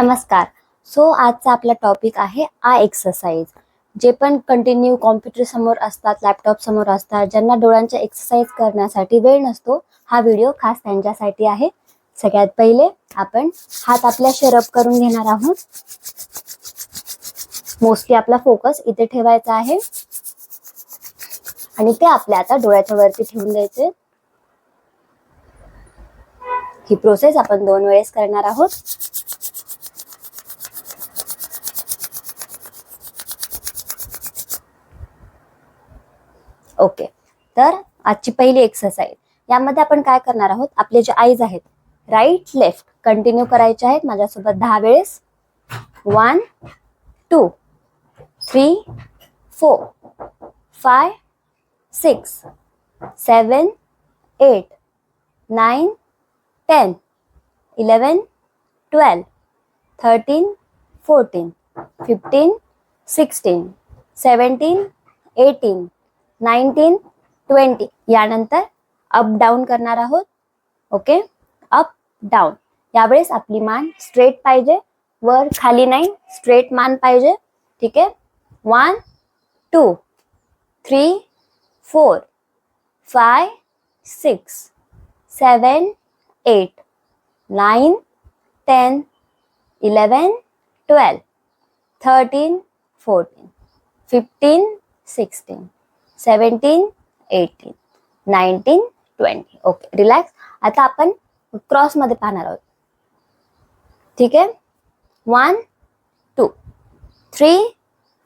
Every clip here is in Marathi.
नमस्कार. सो आजचा आपला टॉपिक आहे आ एक्सरसाइज जे पण कंटिन्यू कॉम्प्युटर समोर असतात लॅपटॉप समोर असतात ज्यांना डोळ्यांच्या एक्सरसाइज करण्यासाठी वेळ नसतो हा व्हिडिओ खास त्यांच्यासाठी आहे. सगळ्यात पहिले आपण हात आपल्या शेरप करून घेणार आहोत. मोस्टली आपला फोकस इथे ठेवायचा आहे. आणि ते आपल्या आता डोळ्याच्या वरती ठेवून द्यायचे. ही प्रोसेस आपण दोन वेळेस करणार आहोत. ओके. तर आजची पहिली एक्सरसाइज यामध्ये आपण काय करणार आहोत? आपले जे आईज आहेत राईट लेफ्ट कंटिन्यू करायचे आहेत. माझ्यासोबत दहा वेळेस. One two three four five six seven eight nine ten eleven twelve thirteen fourteen fifteen sixteen seventeen eighteen nineteen twenty, यानंतर अप डाऊन करणार आहोत. ओके अप डाऊन यावेळेस आपली मान स्ट्रेट पाहिजे. वर खाली नाही स्ट्रेट मान पाहिजे. ठीक आहे? One two three four five six seven eight nine ten eleven twelve thirteen fourteen fifteen sixteen seventeen eighteen nineteen twenty. Okay relax आता आपण क्रॉसमध्ये पाहणार आहोत. ठीक आहे? One two three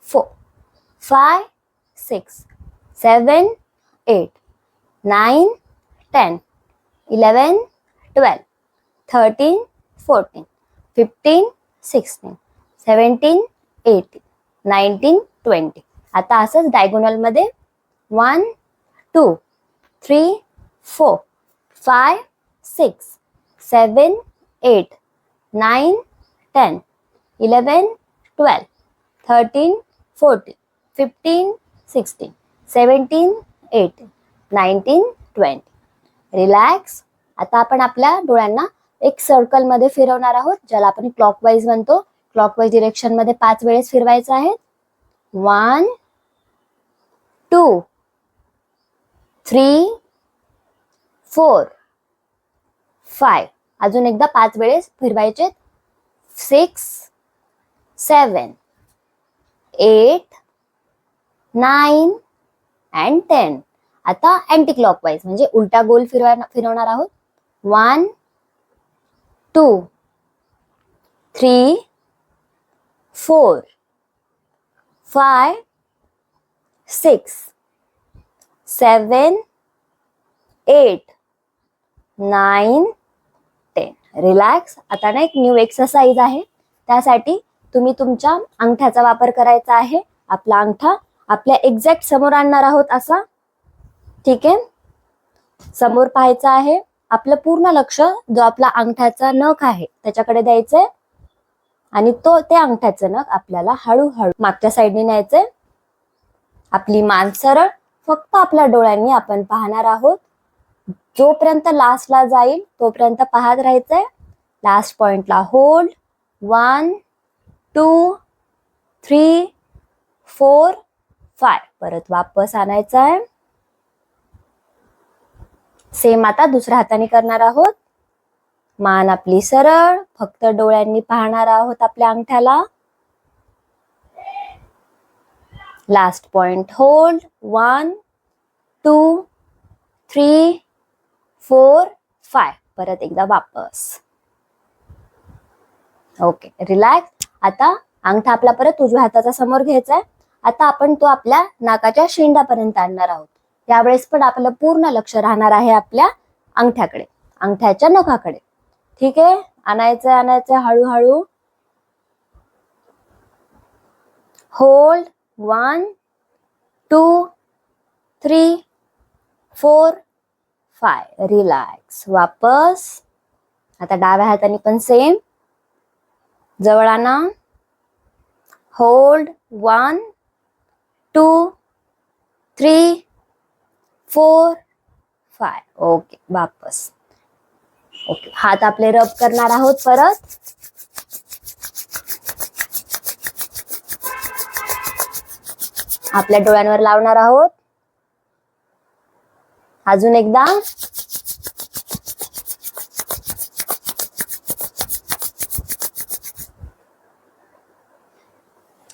four five six seven eight nine ten eleven twelve thirteen fourteen fifteen sixteen seventeen eighteen nineteen twenty. आता असंच डायगोनलमध्ये one two three four five six seven eight nine ten eleven twelve thirteen fourteen fifteen sixteen seventeen eighteen nineteen twenty relax आता आपण आपल्या डोळ्यांना एक सर्कलमध्ये फिरवणार आहोत ज्याला आपण क्लॉकवाईज म्हणतो. क्लॉकवाईज डिरेक्शनमध्ये पाच वेळेस फिरवायचं आहे. One two three four five. अजून एकदा पाच वेळेस फिरवायचे. Six seven eight nine and ten. आता अँटी क्लॉकवाईज म्हणजे उलटा गोल फिरवा फिरवणार आहोत. One two three four five six. Seven eight nine ten. Relax आता ना एक न्यू एक्सरसाइज आहे. त्यासाठी तुम्ही तुमच्या अंगठ्याचा वापर करायचा आहे. आपला अंगठा आपल्या एक्झॅक्ट समोर आणणार आहोत असा. ठीक आहे? समोर पाहायचं आहे. आपलं पूर्ण लक्ष जो आपला अंगठ्याचा नख आहे त्याच्याकडे द्यायचंय. आणि तो ते अंगठ्याचं नख आपल्याला हळूहळू मागच्या साईडने न्यायचंय. आपली मान सरळ फक्त आपल्या डोळ्यांनी आपण पाहणार आहोत. जोपर्यंत लास्टला जाईल तोपर्यंत पाहत राहायचंय. लास्ट पॉइंटला hold one two three four five परत वापस आणायचं आहे सेम आता दुसऱ्या हाताने करणार आहोत. मान आपली सरळ. फक्त डोळ्यांनी पाहणार आहोत आपल्या अंगठ्याला. Last point hold one two three four five परत एकदा वापस. ओके रिलॅक्स आता अंगठा आपला परत उजव्या हाताचा समोर घ्यायचा आहे आता आपण तो आपल्या नाकाच्या शेंडापर्यंत आणणार आहोत. त्यावेळेस पण आपलं पूर्ण लक्ष राहणार आहे आपल्या अंगठ्याकडे. अंगठ्याच्या नखाकडे. ठीक आहे? आणायचं आणायचं हळूहळू. Hold one two three four five. Relax. वापस. आता डाव्या हाताने पण सेम जवळ आणा hold one two three four five okay वापस. ओके हात आपले रब करणार आहोत परत. आपल्या डोळ्यांवर लावणार आहोत. अजून एकदा.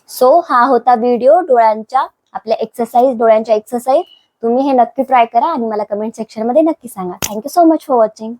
सो हा होता व्हिडिओ डोळ्यांच्या आपल्या एक्सरसाइज डोळ्यांच्या एक्सरसाइज तुम्ही हे नक्की ट्राय करा आणि मला कमेंट सेक्शनमध्ये नक्की सांगा. Thank you so much for watching